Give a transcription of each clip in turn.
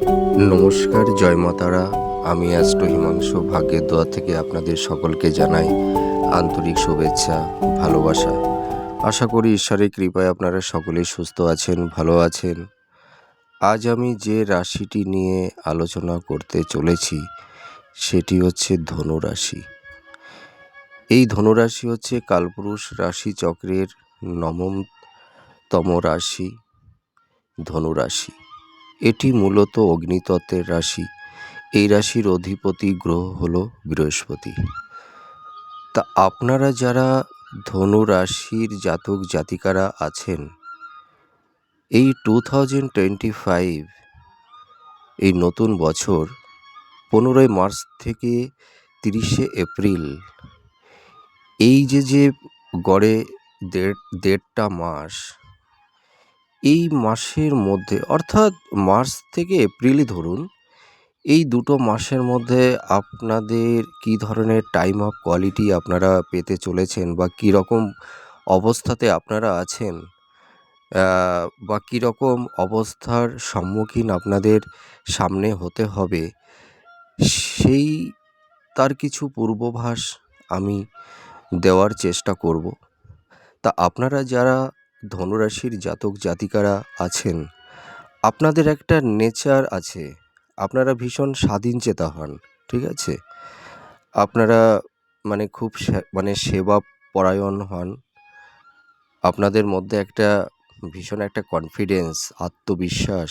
নমস্কার, জয় মাতারা। আমি অ্যাস্ট্রো হিমাংশু। ভাগ্যের দোয়া থেকে আপনাদের সকলকে জানাই আন্তরিক শুভেচ্ছা, ভালোবাসা। আশা করি ঈশ্বরের কৃপায় আপনারা সকলেই সুস্থ আছেন, ভালো আছেন। আজ আমি যে রাশিটি নিয়ে আলোচনা করতে চলেছি, সেটি হচ্ছে ধনু রাশি এই ধনুরাশি হচ্ছে কালপুরুষ রাশি চক্রের নবমতম রাশি, ধনুরাশি। এটি মূলত অগ্নিতত্ত্বের রাশি। এই রাশির অধিপতি গ্রহ হল বৃহস্পতি। তা আপনারা যারা ধনু রাশির জাতক জাতিকারা আছেন, এই টু থাউজেন্ড টোয়েন্টি ফাইভ এই নতুন বছর পনেরোই মার্চ থেকে তিরিশে এপ্রিল, এই যে যে গড়ে দেড়, দেড়টা মাস এই মাসের মধ্যে, অর্থাৎ মার্চ থেকে এপ্রিলই ধরুন, এই দুটো মাসের মধ্যে আপনাদের কী ধরনের টাইম অফ কোয়ালিটি আপনারা পেতে চলেছেন বা কী রকম অবস্থাতে আপনারা আছেন বা কী রকম অবস্থার সম্মুখীন আপনাদের সামনে হতে হবে, সেই তার কিছু পূর্বভাস আমি দেওয়ার চেষ্টা করব। তা আপনারা যারা ধনুরাশির জাতক জাতিকারা আছেন। আপনাদের একটা নেচার আছে। আপনারা ভীষণ স্বাধীন চেতা হন, ঠিক আছে? আপনারা মানে খুব মানে সেবা পরায়ণ হন। আপনাদের মধ্যে একটা ভীষণ একটা কনফিডেন্স আত্মবিশ্বাস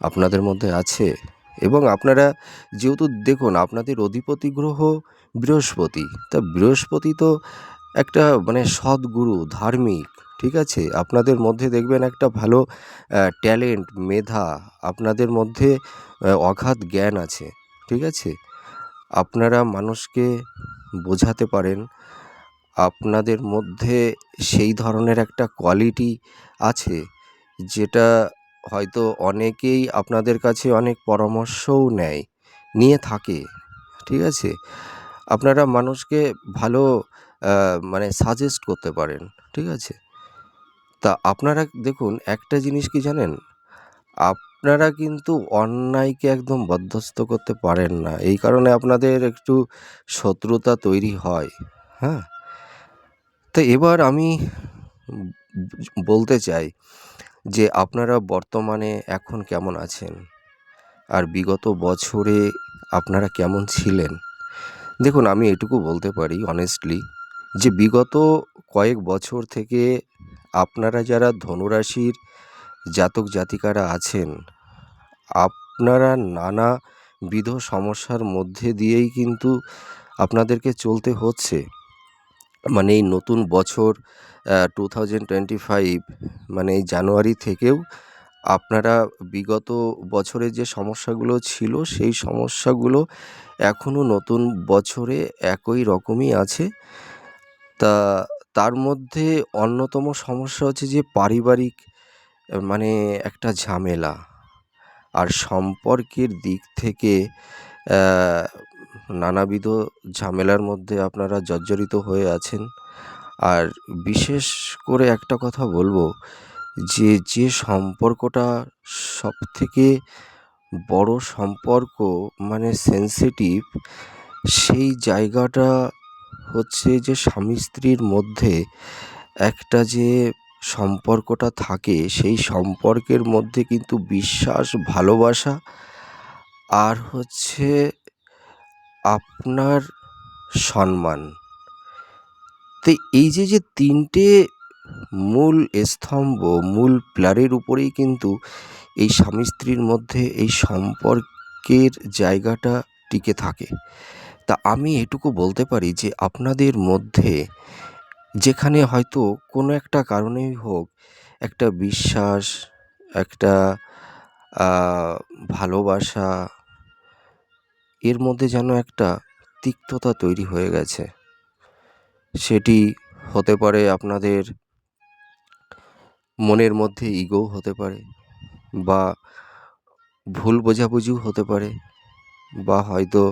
আপনাদের মধ্যে আছে। এবং আপনারা যেহেতু দেখুন, আপনাদের অধিপতি গ্রহ বৃহস্পতি। তা বৃহস্পতি তো একটা মানে সদ্গুরু, ধার্মিক। ঠিক আছে? আপনাদের মধ্যে দেখবেন একটা ভালো ট্যালেন্ট, মেধা, আপনাদের মধ্যে অগাধ জ্ঞান আছে, ঠিক আছে? আপনারা মানুষকে বোঝাতে পারেন, আপনাদের মধ্যে সেই ধরনের একটা কোয়ালিটি আছে, যেটা হয়তো অনেকেই আপনাদের কাছে অনেক পরামর্শও নেয়, নিয়ে থাকে, ঠিক আছে? আপনারা মানুষকে ভালো মানে সাজেস্ট করতে পারেন, ঠিক আছে? তা আপনারা দেখুন, একটা জিনিস কি জানেন? আপনারা কিন্তু অন্যায়কে একদম বরদাস্ত করতে পারেন না। এই কারণে আপনাদের একটু শত্রুতা তৈরি হয়। হ্যাঁ? তো এবার আমি বলতে চাই যে আপনারা বর্তমানে এখন কেমন আছেন? আর বিগত বছরে আপনারা কেমন ছিলেন? দেখুন, আমি এটুকু বলতে পারি অনেস্টলি যে বিগত কয়েক বছর থেকে আপনারা যারা ধনুরাশির জাতক জাতিকারা আছেন, আপনারা নানাবিধ সমস্যার মধ্যে দিয়েই কিন্তু আপনাদেরকে চলতে হচ্ছে। মানে এই নতুন বছর টু থাউজেন্ড টোয়েন্টি ফাইভ মানে এই জানুয়ারি থেকেও আপনারা বিগত বছরে যে সমস্যাগুলো ছিল, সেই সমস্যাগুলো এখনও নতুন বছরে একই রকমই আছে। তা তার মধ্যে অন্যতম সমস্যা হচ্ছে যে পারিবারিক মানে একটা ঝামেলা। আর সম্পর্কের দিক থেকে নানাবিধ ঝামেলার মধ্যে আপনারা জর্জরিত হয়ে আছেন। আর বিশেষ করে একটা কথা বলব যে যে সম্পর্কটা সবথেকে বড় সম্পর্ক মানে সেন্সিটিভ সেই জায়গাটা হচ্ছে যে স্বামী স্ত্রীর মধ্যে একটা যে সম্পর্কটা থাকে, সেই সম্পর্কের মধ্যে কিন্তু বিশ্বাস, ভালোবাসা আর হচ্ছে আপনার সম্মান। তো এই যে যে তিনটে মূল স্তম্ভ, মূল প্লারের উপরেই কিন্তু এই স্বামী স্ত্রীর মধ্যে এই সম্পর্কের জায়গাটা টিকে থাকে। তা আমি এটুকু বলতে পারি যে আপনাদের মধ্যে যেখানে হয়তো কোনো একটা কারণেই হোক একটা বিশ্বাস, একটা ভালোবাসা, এর মধ্যে যেন একটা তিক্ততা তৈরি হয়ে গেছে। সেটি হতে পারে আপনাদের মনের মধ্যে ইগো হতে পারে বা ভুল বোঝাবুঝিও হতে পারে বা হয়তো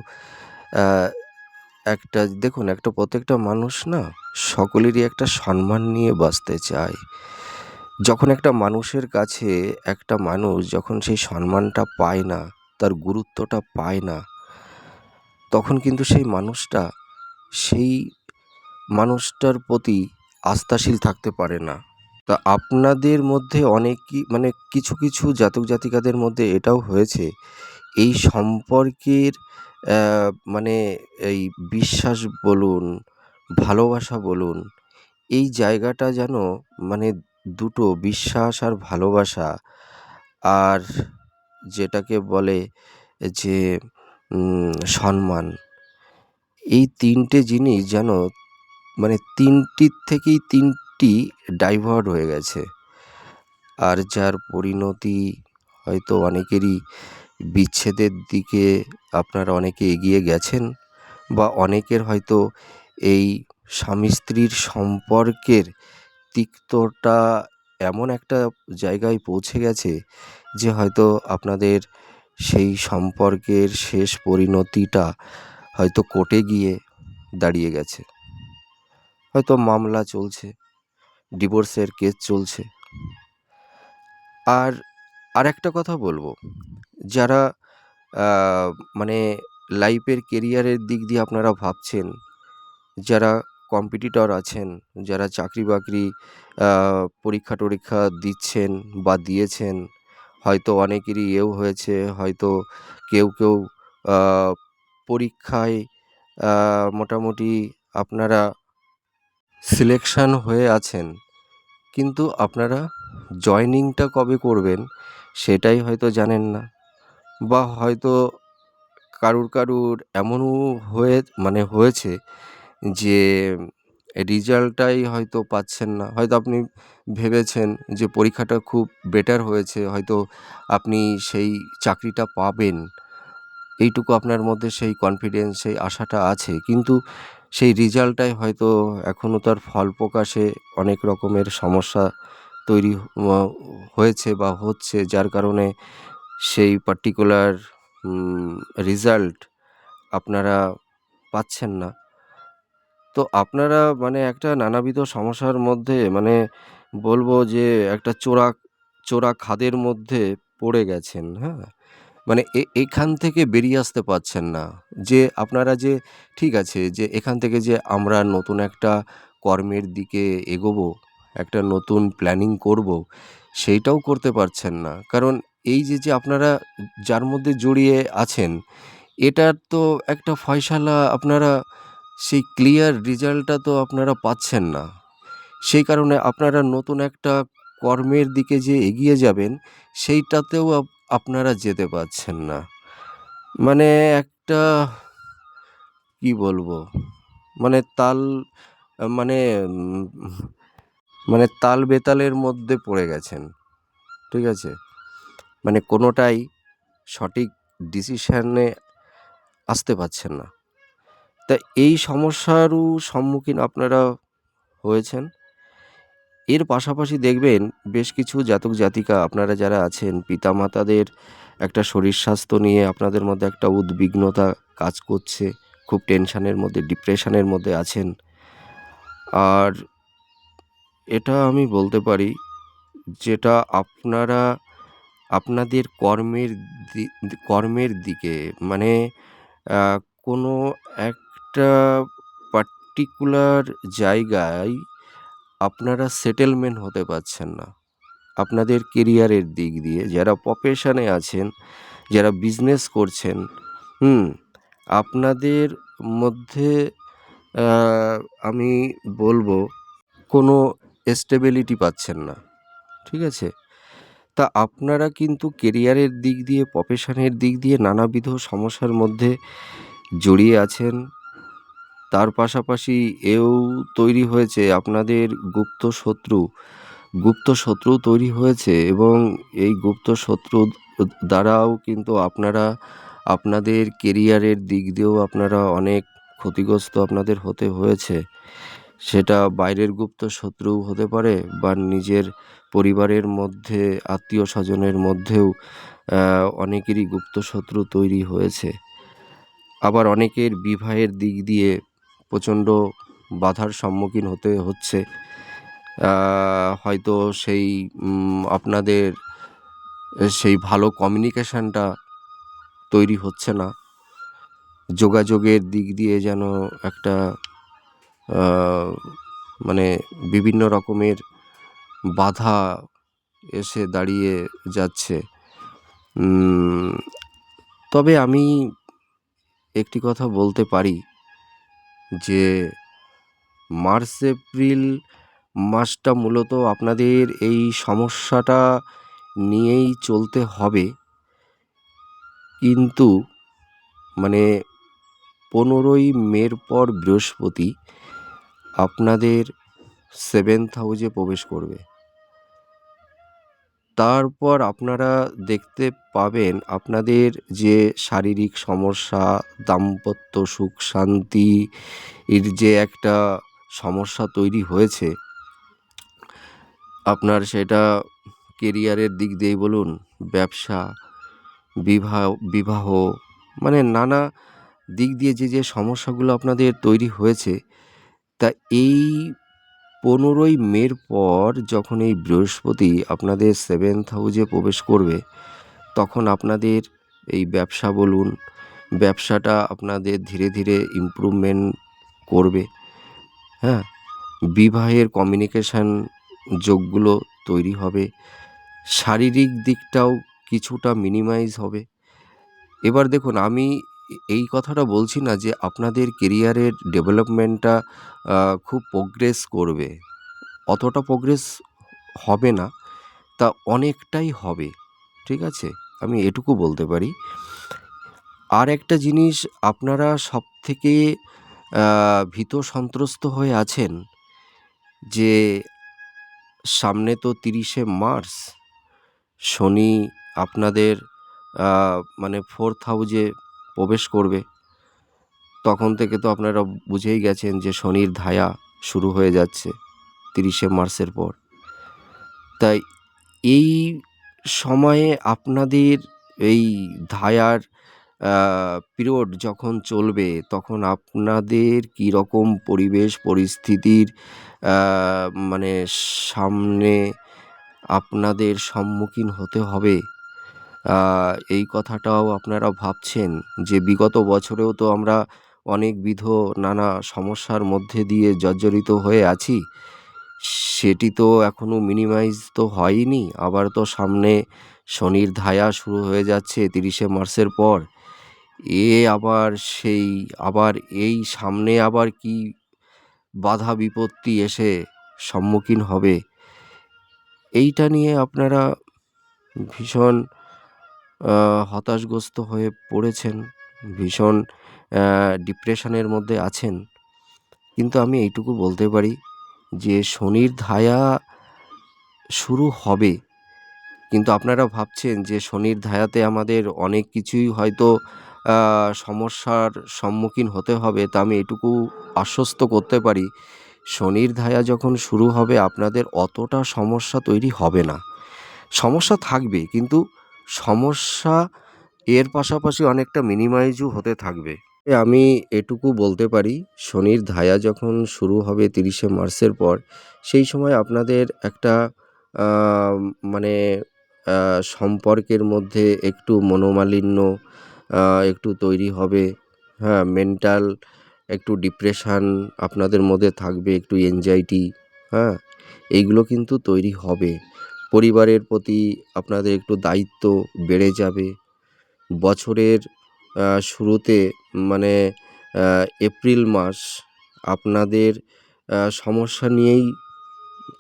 একটা, দেখুন, একটা প্রত্যেকটা মানুষ না সকলেরই একটা সম্মান নিয়ে বাঁচতে চায়। যখন একটা মানুষের কাছে একটা মানুষ যখন সেই সম্মানটা পায় না, তার গুরুত্বটা পায় না, তখন কিন্তু সেই মানুষটা, সেই মানুষটার প্রতি আস্থাশীল থাকতে পারে না। তা আপনাদের মধ্যে অনেকই মানে কিছু কিছু জাতক জাতিকাদের মধ্যে এটাও হয়েছে, এই সম্পর্কের মানে এই বিশ্বাস বলুন, ভালোবাসা বলুন, এই জায়গাটা যেন মানে দুটো বিশ্বাস আর ভালোবাসা। আর যেটাকে বলে যে সম্মান। এই তিনটে জিনিস যেন মানে তিনটির থেকেই তিনটি ডাইভার্ট হয়ে গেছে। আর যার পরিণতি হয়তো অনেকেরই বিচ্ছেদের দিকে আপনারা অনেকে এগিয়ে গেছেন বা অনেকের হয়তো এই স্বামী স্ত্রীর সম্পর্কের তিক্ততা এমন একটা জায়গায় পৌঁছে গেছে যে হয়তো আপনাদের সেই সম্পর্কের শেষ পরিণতিটা হয়তো কোর্টে গিয়ে দাঁড়িয়ে গেছে। হয়তো মামলা চলছে, ডিভোর্সের কেস চলছে। আর আরেকটা কথা বলব। যারা মানে লাইফের কেরিয়ারের দিক দিয়ে আপনারা ভাবছেন যারা কম্পিটিটর আছেন যারা চাকরি বাকরি আহ, পরীক্ষা টরীক্ষা দিচ্ছেন বা দিয়েছেন হয়তো অনেকেরই এও হয়েছে হয়তো কেউ কেউ পরীক্ষায় মোটামুটি আপনারা সিলেকশন হয়ে আছেন। কিন্তু আপনারা জয়নিংটা কবে করবেন? সেটাই হয়তো জানেন না। বা হয়তো কারুর কারুর এমনও হয়ে মানে হয়েছে যে রেজাল্টটাই হয়তো পাচ্ছেন না। হয়তো আপনি ভেবেছেন যে পরীক্ষাটা খুব বেটার হয়েছে, হয়তো আপনি সেই চাকরিটা পাবেন। এইটুকু আপনার মধ্যে সেই কনফিডেন্স সেই আশাটা আছে। কিন্তু সেই রেজাল্টটাই হয়তো এখনও তার ফল প্রকাশে অনেক রকমের সমস্যা তৈরি হয়েছে বা হচ্ছে যার কারণে সেই পার্টিকুলার রেজাল্ট আপনারা পাচ্ছেন না। তো আপনারা মানে একটা নানাবিধ সমস্যার মধ্যে মানে বলব যে একটা চোরা চোরা খাদের মধ্যে পড়ে গেছেন হ্যাঁ? মানে এখান থেকে বেরিয়ে আসতে পারছেন না। যে আপনারা যে, ঠিক আছে, যে এখান থেকে যে আমরা নতুন একটা কর্মের দিকে এগোবো একটা নতুন প্ল্যানিং করব, সেইটাও করতে পারছেন না। কারণ এই যে যে আপনারা যার মধ্যে জড়িয়ে আছেন, এটার তো একটা ফয়সালা আপনারা, সেই ক্লিয়ার রেজাল্টটা তো আপনারা পাচ্ছেন না। সেই কারণে আপনারা নতুন একটা কর্মের দিকে যে এগিয়ে যাবেন, সেইটাতেও আপনারা যেতে পারছেন না। মানে একটা, কি বলব? মানে তাল মানে মানে তাল বেতালের মধ্যে পড়ে গেছেন। ঠিক আছে? মানে কোনোটাই সঠিক ডিসিশানে আসতে পারছেন না। তা এই সমস্যারও সম্মুখীন আপনারা হয়েছেন। এর পাশাপাশি দেখবেন বেশ কিছু জাতক জাতিকা আপনারা যারা আছেন, পিতামাতাদের একটা শরীর স্বাস্থ্য নিয়ে আপনাদের মধ্যে একটা উদ্বিগ্নতা কাজ করছে, খুব টেনশানের মধ্যে ডিপ্রেশনের মধ্যে আছেন। আর এটা আমি বলতে পারি যেটা আপনারা, আপনাদের কর্মের দি- কর্মের দিকে মানে কোনো একটা পার্টিকুলার জায়গায় আপনারা সেটেলমেন্ট হতে পারছেন না। আপনাদের কেরিয়ারের দিক দিয়ে, যারা প্রফেশনে আছেন, যারা বিজনেস করছেন, হুম, আপনাদের মধ্যে আমি বলব কোনো স্টেবিলিটি পাচ্ছেন না। ঠিক আছে? তা আপনারা কিন্তু কেরিয়ারের দিক দিয়ে প্রফেশনের দিক দিয়ে নানাবিধ সমস্যার মধ্যে জড়িয়ে আছেন। তার পাশাপাশি এও তৈরি হয়েছে আপনাদের গুপ্ত শত্রু। গুপ্ত শত্রু তৈরি হয়েছে এবং এই গুপ্ত শত্রু দ্বারাও কিন্তু আপনারা, আপনাদের কেরিয়ারের দিক দিয়েও আপনারা অনেক ক্ষতিগ্রস্ত আপনাদের হতে হয়েছে। সেটা বাইরের গুপ্ত শত্রু হতে পারে বা নিজের পরিবারের মধ্যে আত্মীয় স্বজনের মধ্যেও অনেকেরই গুপ্ত শত্রু তৈরি হয়েছে। আবার অনেকের বিবাহের দিক দিয়ে প্রচণ্ড বাধার সম্মুখীন হতে হচ্ছে। হয়তো সেই আপনাদের সেই ভালো কমিউনিকেশানটা তৈরি হচ্ছে না। যোগাযোগের দিক দিয়ে যেন একটা মানে বিভিন্ন রকমের বাধা এসে দাঁড়িয়ে যাচ্ছে। তবে আমি একটি কথা বলতে পারি যে মার্চ, এপ্রিল মাসটা মূলত আপনাদের এই সমস্যাটা নিয়েই চলতে হবে। কিন্তু মানে পনেরোই মের পর বৃহস্পতি আপনাদের সেভেন্থ হাউজে প্রবেশ করবে। তারপর আপনারা দেখতে পাবেন আপনাদের যে শারীরিক সমস্যা, দাম্পত্য সুখ, শান্তি, এর যে একটা সমস্যা তৈরি হয়েছে, আপনার সেটা কেরিয়ারের দিক দিয়েই বলুন, ব্যবসা, বিবাহ বিবাহ মানে নানা দিক দিয়ে যে যে সমস্যাগুলো আপনাদের তৈরি হয়েছে তা এই পনেরোই মের পর যখন এই বৃহস্পতি আপনাদের সেভেন্থ হাউজে প্রবেশ করবে, তখন আপনাদের এই ব্যবসা বলুন, ব্যবসাটা আপনাদের ধীরে ধীরে ইমপ্রুভমেন্ট করবে। হ্যাঁ বিবাহের কমিউনিকেশান যোগগুলো তৈরি হবে, শারীরিক দিকটাও কিছুটা মিনিমাইজ হবে। এবার দেখুন, আমি এই কথাটা বলছি না যে আপনাদের কেরিয়ারের ডেভেলপমেন্টটা খুব প্রোগ্রেস করবে। অতটা প্রোগ্রেস হবে না, তা অনেকটাই হবে, ঠিক আছে? আমি এটুকু বলতে পারি। আর একটা জিনিস, আপনারা সব থেকে ভীত সন্ত্রস্ত হয়ে আছেন যে, সামনে তো তিরিশে মার্চ, শনি আপনাদের মানে ফোর্থ হাউজে প্রবেশ করবে। তখন থেকে তো আপনারা বুঝেই গেছেন যে শনির ধায়া শুরু হয়ে যাচ্ছে তিরিশে মার্চের পর। তাই এই সময়ে আপনাদের এই ধায়ার পিরিয়ড যখন চলবে, তখন আপনাদের কীরকম পরিবেশ, পরিস্থিতির মানে সামনে আপনাদের সম্মুখীন হতে হবে? এই কথাটাও আপনারা ভাবছেন যে বিগত বছরেও তো আমরা অনেকবিধ নানা সমস্যার মধ্যে দিয়ে জর্জরিত হয়ে আছি। সেটি তো এখনও মিনিমাইজ তো হয়নি। আবার তো সামনে শনির ধায়া শুরু হয়ে যাচ্ছে তিরিশে মার্চের পর। এ আবার সেই, আবার এই সামনে আবার কি বাধা বিপত্তি এসে সম্মুখীন হবে? এইটা নিয়ে আপনারা ভীষণ হতাশগ্রস্ত হয়ে পড়েছেন, ভীষণ ডিপ্রেশনের মধ্যে আছেন। কিন্তু আমি এইটুকু বলতে পারি যে, শনির ধায়া শুরু হবে। কিন্তু আপনারা ভাবছেন যে, শনির ধায়াতে আমাদের অনেক কিছুই হয়তো সমস্যার সম্মুখীন হতে হবে, তা আমি এটুকু আশ্বস্ত করতে পারি। শনির ধায়া যখন শুরু হবে, আপনাদের অতটা সমস্যা তৈরি হবে না। সমস্যা থাকবে, কিন্তু সমস্যা এর পাশাপাশি অনেকটা মিনিমাইজও হতে থাকবে। আমি এটুকু বলতে পারি, শনির ধায়া যখন শুরু হবে তিরিশে মার্চের পর, সেই সময় আপনাদের একটা মানে সম্পর্কের মধ্যে একটু মনোমালিন্য একটু তৈরি হবে। হ্যাঁ মেন্টাল একটু ডিপ্রেশান আপনাদের মধ্যে থাকবে, একটু এনজাইটি হ্যাঁ এইগুলো কিন্তু তৈরি হবে। পরিবারের প্রতি আপনাদের একটু দায়িত্ব বেড়ে যাবে। বছরের শুরুতে মানে এপ্রিল মাস আপনাদের সমস্যা নিয়েই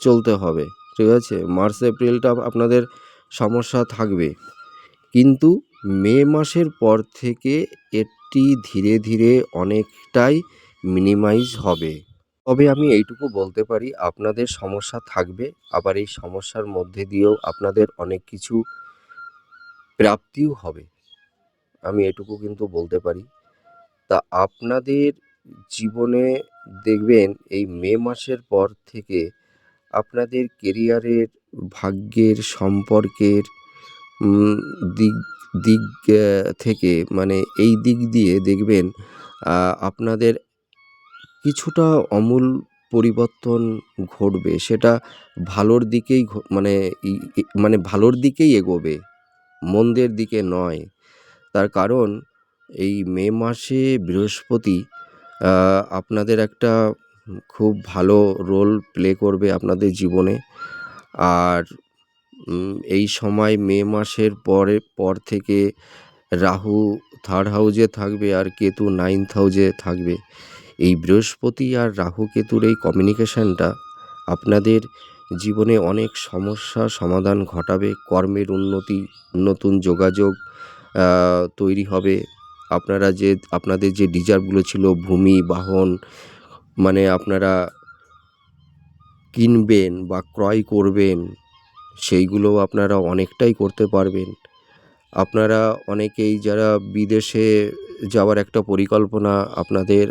চলতে হবে, ঠিক আছে? মার্চ, এপ্রিলটা আপনাদের সমস্যা থাকবে। কিন্তু মে মাসের পর থেকে এটি ধীরে ধীরে অনেকটাই মিনিমাইজ হবে। তবে আমি এইটুকু বলতে পারি, আপনাদের সমস্যা থাকবে। আবার এই সমস্যার মধ্যে দিয়েও আপনাদের অনেক কিছু প্রাপ্তিও হবে। আমি এটুকু কিন্তু বলতে পারি। তা আপনাদের জীবনে দেখবেন, এই মে মাসের পর থেকে আপনাদের কেরিয়ারের ভাগ্যের সম্পর্কের দিক দিক থেকে মানে এই দিক দিয়ে দেখবেন আপনাদের কিছুটা অমূল পরিবর্তন ঘটবে, সেটা ভালোর দিকেই মানে মানে ভালোর দিকেই এগোবে, মন্দের দিকে নয়। তার কারণ, এই মে মাসে বৃহস্পতি আপনাদের একটা খুব ভালো রোল প্লে করবে আপনাদের জীবনে। আর এই সময় মে মাসের পরে, পর থেকে রাহু থার্ড হাউজে থাকবে আর কেতু নাইন্থ হাউজে থাকবে। এই বৃহস্পতি আর রাহু কেতুর এই কমিউনিকেশানটা আপনাদের জীবনে অনেক সমস্যা সমাধান ঘটাবে, কর্মের উন্নতি, নতুন যোগাযোগ তৈরি হবে। আপনারা যে, আপনাদের যে ডিজার্ভগুলো ছিল, ভূমি, বাহন মানে আপনারা কিনবেন বা ক্রয় করবেন সেইগুলো আপনারা অনেকটাই করতে পারবেন। আপনারা অনেকেই যারা বিদেশে যাওয়ার একটা পরিকল্পনা আপনাদের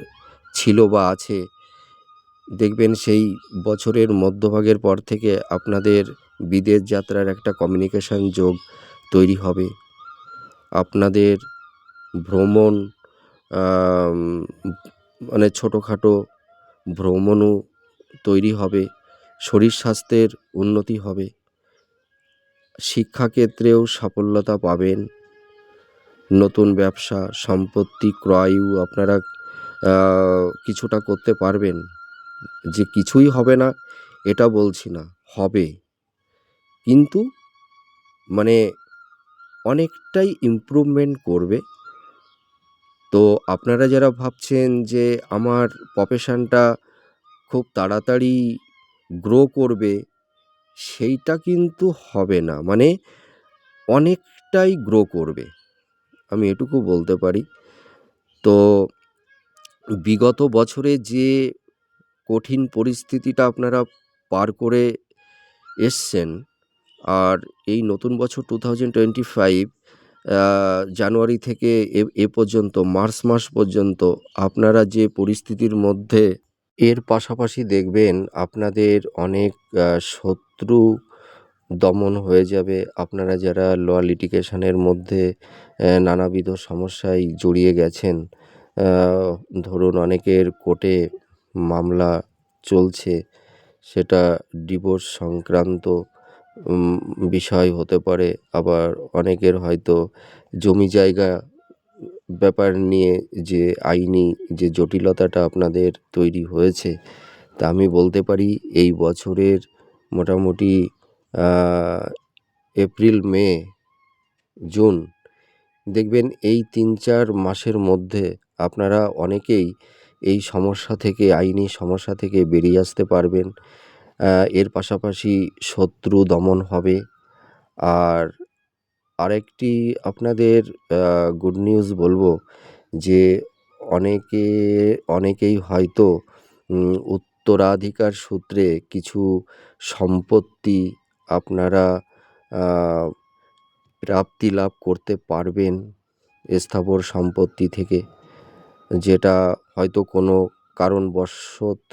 ছিল বা আছে, দেখবেন সেই বছরের মধ্যভাগের পর থেকে আপনাদের বিদেশ যাত্রার একটা কমিউনিকেশান যোগ তৈরি হবে। আপনাদের ভ্রমণ মানে ছোটোখাটো ভ্রমণও তৈরি হবে, শরীর স্বাস্থ্যের উন্নতি হবে, শিক্ষাক্ষেত্রেও সাফল্যতা পাবেন, নতুন ব্যবসা, সম্পত্তি, ক্রয়ও আপনারা কিছুটা করতে পারবেন। যে কিছুই হবে না, এটা বলছি না, হবে। কিন্তু মানে অনেকটাই ইমপ্রুভমেন্ট করবে। তো আপনারা যারা ভাবছেন যে আমার প্রফেশনটা খুব তাড়াতাড়ি গ্রো করবে, সেইটা কিন্তু হবে না। মানে অনেকটাই গ্রো করবে। আমি এটুকু বলতে পারি। তো বিগত বছরে যে কঠিন পরিস্থিতিটা আপনারা পার করে এসছেন, আর এই নতুন বছর টু থাউজেন্ড টোয়েন্টি ফাইভ জানুয়ারি থেকে এ পর্যন্ত, মার্চ মাস পর্যন্ত আপনারা যে পরিস্থিতির মধ্যে, এর পাশাপাশি দেখবেন আপনাদের অনেক শত্রু দমন হয়ে যাবে। আপনারা যারা ল লিটিগেশনের মধ্যে নানাবিধ সমস্যায় জড়িয়ে গেছেন ধরুন অনেকের কোর্টে মামলা চলছে, সেটা ডিভোর্স সংক্রান্ত বিষয় হতে পারে। আবার অনেকের হয়তো জমি জায়গা ব্যাপার নিয়ে যে আইনি যে জটিলতাটা আপনাদের তৈরি হয়েছে, তা আমি বলতে পারি এই বছরের মোটামুটি এপ্রিল, মে, জুন, দেখবেন এই তিন চার মাসের মধ্যে আপনারা অনেকেই এই সমস্যা থেকে, আইনি সমস্যা থেকে বেরিয়ে আসতে পারবেন। এর পাশাপাশি শত্রু দমন হবে। আর আরেকটি আপনাদের গুড নিউজ বলব যে, অনেকে, অনেকেই হয়তো উত্তরাধিকার সূত্রে কিছু সম্পত্তি আপনারা প্রাপ্তি লাভ করতে পারবেন, স্থাবর সম্পত্তি থেকে। যেটা হয়তো কোনো কারণবশত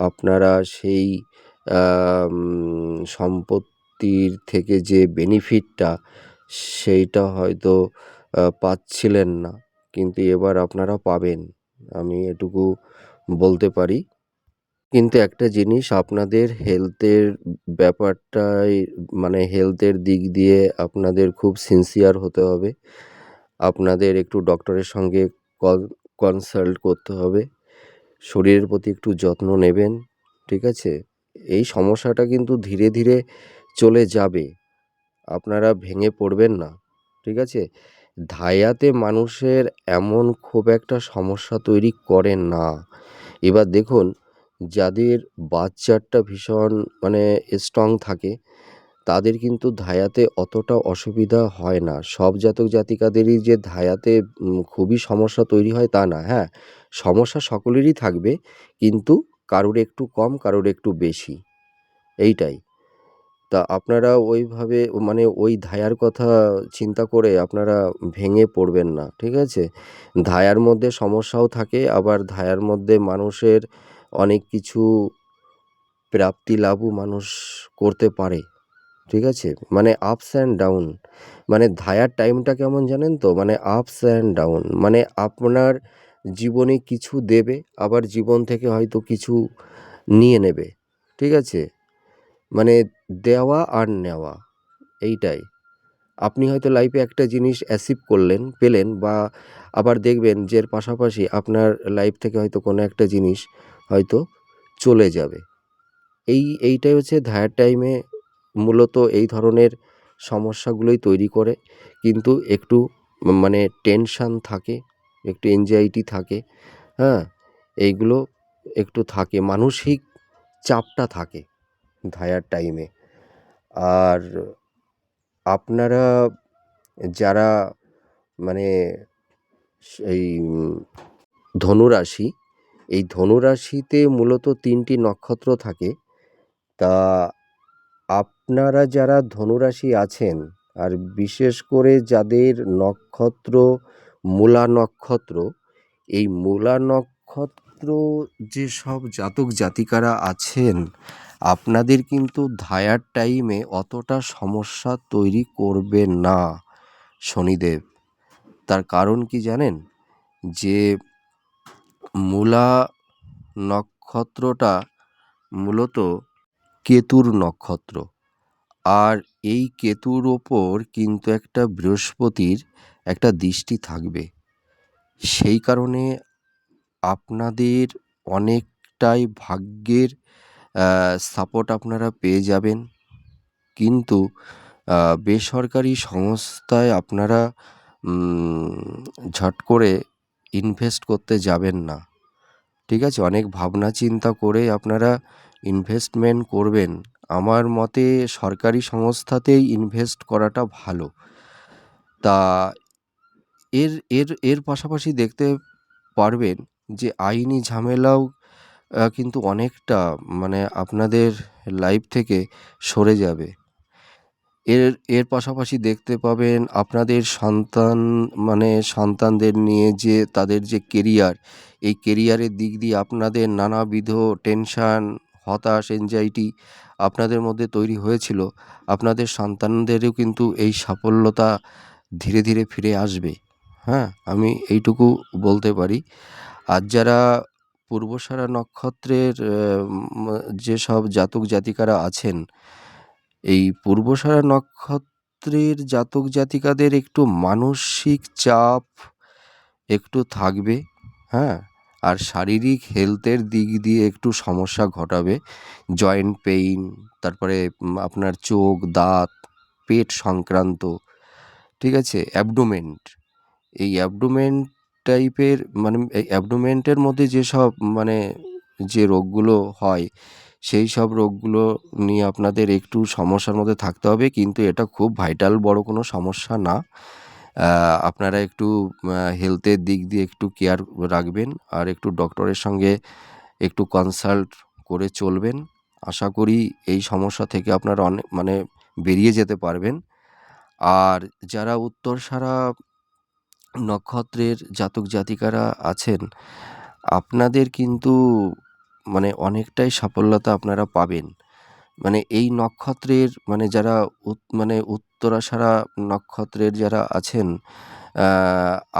আপনারা সেই সম্পত্তির থেকে যে বেনিফিটটা সেইটা হয়তো পাচ্ছিলেন না। কিন্তু এবার আপনারা পাবেন। আমি এটুকু বলতে পারি। কিন্তু একটা জিনিস আপনাদের হেলথের ব্যাপারটাই মানে হেলথের দিক দিয়ে আপনাদের খুব সিনসিয়ার হতে হবে। আপনাদের একটু ডক্টরের সঙ্গে কনসাল্ট করতে হবে। শরীরের প্রতি একটু যত্ন নেবেন, ঠিক আছে? এই সমস্যাটা কিন্তু ধীরে ধীরে চলে যাবে। আপনারা ভেঙে পড়বেন না, ঠিক আছে? ধায়াতে মানুষের এমন খুব একটা সমস্যা তৈরি করে না। এবার দেখুন, যাদের বাচ্চারটা ভীষণ মানে স্ট্রং থাকে তাদের কিন্তু ধায়াতে অতটা অসুবিধা হয় না। সব জাতক জাতিকাদেরই যে ধায়াতে খুবই সমস্যা তৈরি হয় তা না হ্যাঁ? সমস্যা সকলেরই থাকবে, কিন্তু কারোর একটু কম, কারোর একটু বেশি। এইটাই। তা আপনারা ওইভাবে মানে ওই ধায়ার কথা চিন্তা করে আপনারা ভেঙে পড়বেন না, ঠিক আছে? ধায়ার মধ্যে সমস্যাও থাকে, আবার ধায়ার মধ্যে মানুষের অনেক কিছু প্রাপ্তি লাভও মানুষ করতে পারে। ঠিক আছে? মানে আপস অ্যান্ড ডাউন মানে ধায়ার টাইমটা কেমন জানেন তো? মানে আপস অ্যান্ড ডাউন মানে আপনার জীবনে কিছু দেবে, আবার জীবন থেকে হয়তো কিছু নিয়ে নেবে, ঠিক আছে? মানে দেওয়া আর নেওয়া, এইটাই। আপনি হয়তো লাইফে একটা জিনিস অ্যাচিভ করলেন, পেলেন, বা আবার দেখবেন যে এর পাশাপাশি আপনার লাইফ থেকে হয়তো কোনো একটা জিনিস হয়তো চলে যাবে। এই, এইটাই হচ্ছে ধায়ার টাইমে মূলত এই ধরনের সমস্যাগুলোই তৈরি করে। কিন্তু একটু মানে টেনশান থাকে, একটু এনজাইটি থাকে হ্যাঁ? এইগুলো একটু থাকে, মানসিক চাপটা থাকে ধায়ার টাইমে আর আপনারা যারা মানে এই ধনুরাশি, এই ধনুরাশিতে মূলত তিনটি নক্ষত্র থাকে। তা আপনারা যারা ধনুরাশি আছেন, আর বিশেষ করে যাদের নক্ষত্র, মূলা নক্ষত্র, এই মূলা নক্ষত্র যেসব জাতক জাতিকারা আছেন, আপনাদের কিন্তু ধায়ার টাইমে অতটা সমস্যা তৈরি করবে না শনিদেব। তার কারণ কি জানেন? যে মূলা নক্ষত্রটা মূলত কেতুর নক্ষত্র। আর এই কেতুর ওপর কিন্তু একটা বৃহস্পতির একটা দৃষ্টি থাকবে। সেই কারণে আপনাদের অনেকটাই ভাগ্যের সাপোর্ট আপনারা পেয়ে যাবেন। কিন্তু বেসরকারি সংস্থায় আপনারা ঝট করে ইনভেস্ট করতে যাবেন না। ঠিক আছে? অনেক ভাবনা চিন্তা করে আপনারা ইনভেস্টমেন্ট করবেন। আমার মতে সরকারি সংস্থাতেই ইনভেস্ট করাটা ভালো। তা এর এর এর পাশাপাশি দেখতে পারবেন যে আইনি ঝামেলাও কিন্তু অনেকটা মানে আপনাদের লাইফ থেকে সরে যাবে। এর এর পাশাপাশি দেখতে পাবেন আপনাদের সন্তান মানে সন্তানদের নিয়ে যে তাদের যে কেরিয়ার এই কেরিয়ারের দিক দিয়ে আপনাদের নানাবিধ টেনশান হতাশ এনজাইটি আপনাদের মধ্যে তৈরি হয়েছিল, আপনাদের সন্তানদেরও কিন্তু এই সাফল্যতা ধীরে ধীরে ফিরে আসবে। হ্যাঁ আমি এইটুকু বলতে পারি। আর যারা পূর্বসারা নক্ষত্রের যেসব জাতক জাতিকারা আছেন, এই পূর্বসারা নক্ষত্রের জাতক জাতিকাদের একটু মানসিক চাপ একটু থাকবে। হ্যাঁ আর শারীরিক হেলথের দিক দিয়ে একটু সমস্যা ঘটাবে। জয়েন্ট পেইন, তারপরে আপনার চোখ, দাঁত, পেট সংক্রান্ত, ঠিক আছে? অ্যাবডোমেন্ট। এই অ্যাবডোমেন্ট টাইপের মানে এই অ্যাবডোমেন্টের মধ্যে যেসব মানে যে রোগগুলো হয়, সেই সব রোগগুলো নিয়ে আপনাদের একটু সমস্যার মধ্যে থাকতে হবে, কিন্তু এটা খুব ভাইটাল বড় কোনো সমস্যা না। আপনারা একটু হেলথের দিক দিয়ে একটু কেয়ার রাখবেন আর একটু ডক্টরের সঙ্গে একটু কনসাল্ট করে চলবেন। আশা করি এই সমস্যা থেকে আপনারা অনেক মানে বেরিয়ে যেতে পারবেন। আর যারা উত্তরসারা নক্ষত্রের জাতক জাতিকারা আছেন, আপনাদের কিন্তু মানে অনেকটাই সাফল্যতা আপনারা পাবেন। মানে এই নক্ষত্রের মানে যারা মানে উত্তরাষাঢ়া নক্ষত্রের যারা আছেন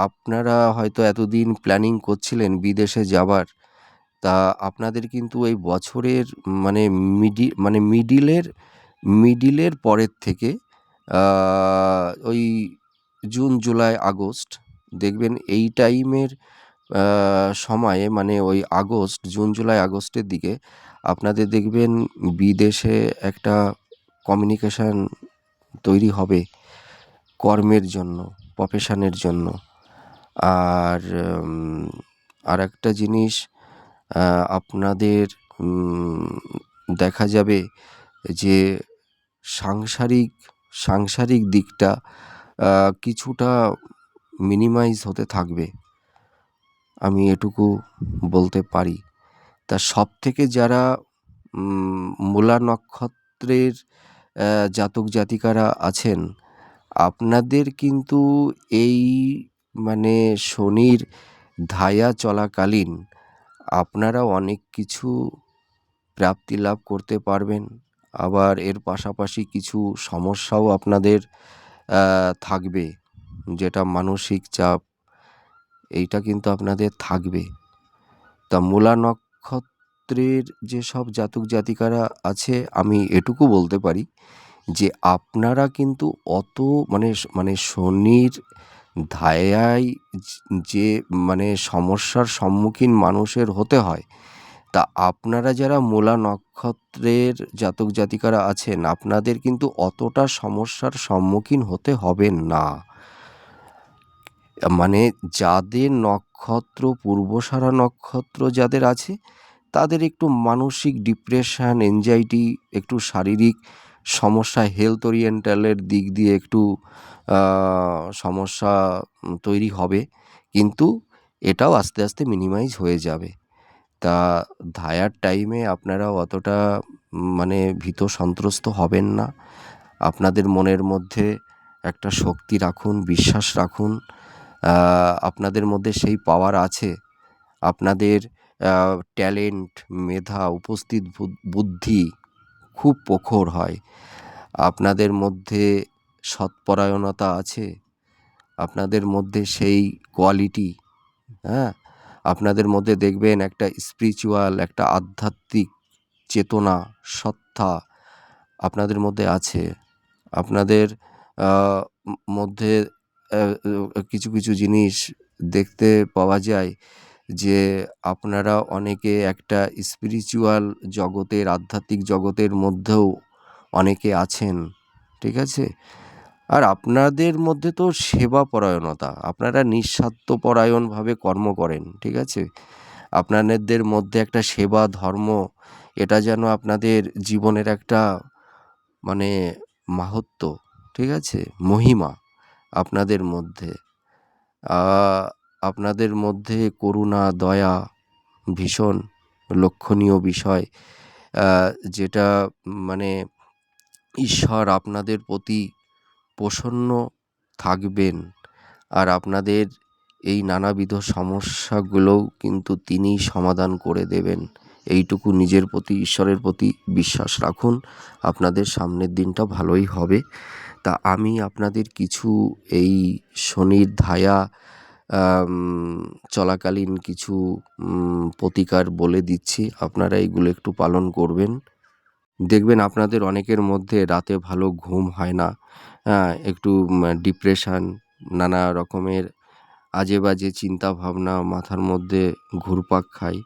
আপনারা হয়তো এতদিন প্ল্যানিং করছিলেন বিদেশে যাবার। তা আপনাদের কিন্তু এই বছরের মানে মিডি মানে মিডিলের মিডিলের পরের থেকে ওই জুন জুলাই আগস্ট দেখবেন এই টাইমের সময়ে মানে ওই আগস্ট জুন জুলাই আগস্টের দিকে আপনাদের দেখবেন বিদেশে একটা কমিউনিকেশান তৈরি হবে কর্মের জন্য প্রফেশনের জন্য। আর আর একটা জিনিস আপনাদের দেখা যাবে যে সাংসারিক সাংসারিক দিকটা কিছুটা মিনিমাইজ হতে থাকবে। আমি এটুকু বলতে পারি। তা সব থেকে যারা মূলা নক্ষত্রের জাতক জাতিকারা আছেন, আপনাদের কিন্তু এই মানে শনির ধায়া চলাকালীন আপনারা অনেক কিছু প্রাপ্তি লাভ করতে পারবেন। আবার এর পাশাপাশি কিছু সমস্যাও আপনাদের থাকবে, যেটা মানসিক চাপ, এইটা কিন্তু আপনাদের থাকবে। তা মূলা নক্ষত্র নক্ষত্রের যেসব জাতক জাতিকারা আছে, আমি এটুকু বলতে পারি যে আপনারা কিন্তু অত মানে মানে শনির ধায়ায় যে মানে সমস্যার সম্মুখীন মানুষের হতে হয়, তা আপনারা যারা মূলা নক্ষত্রের জাতক জাতিকারা আছেন, আপনাদের কিন্তু অতটা সমস্যার সম্মুখীন হতে হবে না। মানে যাদের নক্ষত্র, পূর্বসারা নক্ষত্র যাদের আছে, তাদের একটু মানসিক ডিপ্রেশন এনজাইটি একটু শারীরিক সমস্যা হেলথ ওরিয়েন্টালের দিক দিয়ে একটু সমস্যা তৈরি হবে। কিন্তু এটাও আস্তে আস্তে মিনিমাইজ হয়ে যাবে। তা ধায়ার টাইমে আপনারা অতটা মানে ভীত সন্ত্রস্ত হবেন না। আপনাদের মনের মধ্যে একটা শক্তি রাখুন, বিশ্বাস রাখুন। আপনাদের মধ্যে সেই পাওয়ার আছে? আপনাদের ট্যালেন্ট মেধা, উপস্থিত বুদ্ধি খুব প্রখর হয়। আপনাদের মধ্যে সৎপরায়ণতা আছে? আপনাদের মধ্যে সেই কোয়ালিটি হ্যাঁ? আপনাদের মধ্যে দেখবেন একটা স্পিরিচুয়াল একটা আধ্যাত্মিক চেতনা, সত্তা আপনাদের মধ্যে আছে। আপনাদের মধ্যে কিছু কিছু জিনিস দেখতে পাওয়া যায় যে আপনারা অনেকে একটা স্পিরিচুয়াল জগতের, আধ্যাত্মিক জগতের মধ্যেও অনেকে আছেন, ঠিক আছে? আর আপনাদের মধ্যে তো সেবা পরায়ণতা আপনারা নিঃস্বার্থপরায়ণভাবে কর্ম করেন, ঠিক আছে? আপনাদের মধ্যে একটা সেবা ধর্ম, এটা যেন আপনাদের জীবনের একটা মানে মাহাত্ম্য, ঠিক আছে? মহিমা আপনাদের মধ্যে। আপনাদের মধ্যে করুণা, দয়া ভীষণ লক্ষণীয় বিষয় যেটা মানে ঈশ্বর আপনাদের প্রতি প্রসন্ন থাকবেন। আর আপনাদের এই নানাবিধ সমস্যাগুলোও কিন্তু তিনিই সমাধান করে দেবেন। এইটুকু নিজের প্রতি, ঈশ্বরের প্রতি বিশ্বাস রাখুন। আপনাদের সামনের দিনটা ভালোই হবে। তা আমি আপনাদের কিছু এই শনির ধায়া চলাকালীন কিছু প্রতিকার বলে দিচ্ছি। আপনারা এইগুলো একটু পালন করবেন। দেখবেন আপনাদের অনেকের মধ্যে রাতে ভালো ঘুম হয় না হ্যাঁ একটু ডিপ্রেশান নানা রকমের আজে বাজে চিন্তা ভাবনা মাথার মধ্যে ঘুরপাক খায়।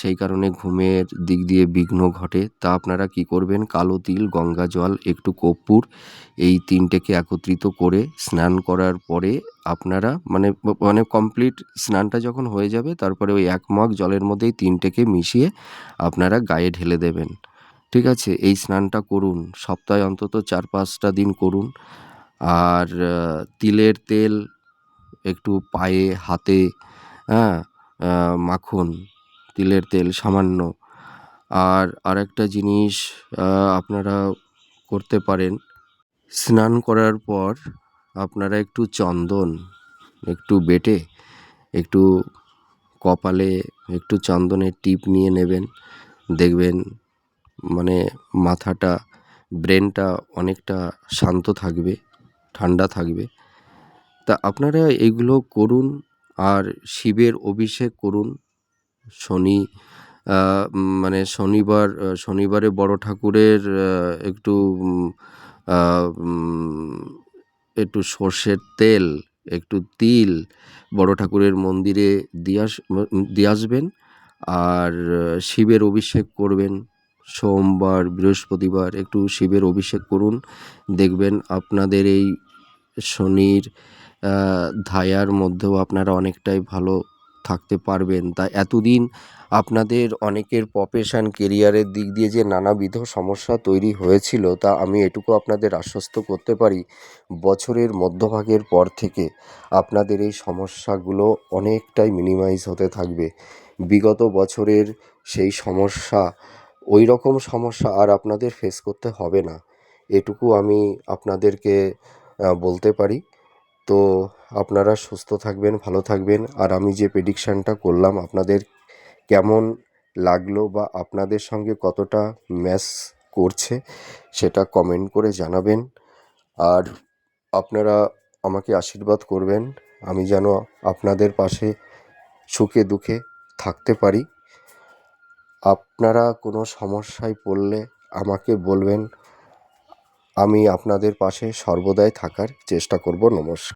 সেই কারণে ঘুমের দিক দিয়ে বিঘ্ন ঘটে। তা আপনারা কি করবেন? কালো তিল, গঙ্গা জল, একটু কর্পূর, এই তিনটেকে একত্রিত করে স্নান করার পরে আপনারা মানে মানে কমপ্লিট স্নানটা যখন হয়ে যাবে, তারপরে ওই এক মগ জলের মধ্যেই তিনটেকে মিশিয়ে আপনারা গায়ে ঢেলে দেবেন। ঠিক আছে? এই স্নানটা করুন। সপ্তাহে অন্তত চার পাঁচটা দিন করুন। আর তিলের তেল একটু পায়ে, হাতে হ্যাঁ মাখন। তিলের তেল সামান্য। আর আরেকটা জিনিস আপনারা করতে পারেন। স্নান করার পর আপনারা একটু চন্দন, একটু বেটে, একটু কপালে একটু চন্দনের টিপ নিয়ে নেবেন। দেখবেন মানে মাথাটা, ব্রেনটা অনেকটা শান্ত থাকবে, ঠান্ডা থাকবে। তা আপনারা এগুলো করুন আর শিবের অভিষেক করুন। শনি মানে শনিবার শনিবারে বড় ঠাকুরের একটু একটু সর্ষের তেল, একটু তিল বড় ঠাকুরের মন্দিরে দিয়ে আস দিয়ে আসবেন। আর শিবের অভিষেক করবেন। সোমবার, বৃহস্পতিবার একটু শিবের অভিষেক করুন। দেখবেন আপনাদের এই শনির ধায়ার মধ্যেও আপনারা অনেকটাই ভালো থাকতে পারবেন। তা এতদিন আপনাদের অনেকের প্রফেশন কেরিয়ারের দিক দিয়ে যে নানাবিধ সমস্যা তৈরি হয়েছিল, তা আমি এটুকু আপনাদের আশ্বস্ত করতে পারি বছরের মধ্যভাগের পর থেকে আপনাদের এই সমস্যাগুলো অনেকটাই মিনিমাইজ হতে থাকবে। বিগত বছরের সেই সমস্যা ওই রকম সমস্যা আর আপনাদের ফেস করতে হবে না। এটুকু আমি আপনাদেরকে বলতে পারি। তো আপনারা সুস্থ থাকবেন, ভালো থাকবেন। আর আমি যে প্রেডিকশানটা করলাম, আপনাদের কেমন লাগল বা আপনাদের সঙ্গে কতটা ম্যাচ করছে, সেটা কমেন্ট করে জানাবেন। আর আপনারা আমাকে আশীর্বাদ করবেন, আমি যেন আপনাদের পাশে সুখে দুঃখে থাকতে পারি। আপনারা কোনো সমস্যায় পড়লে আমাকে বলবেন, আমি আপনাদের পাশে সর্বদাই থাকার চেষ্টা করব। নমস্কার।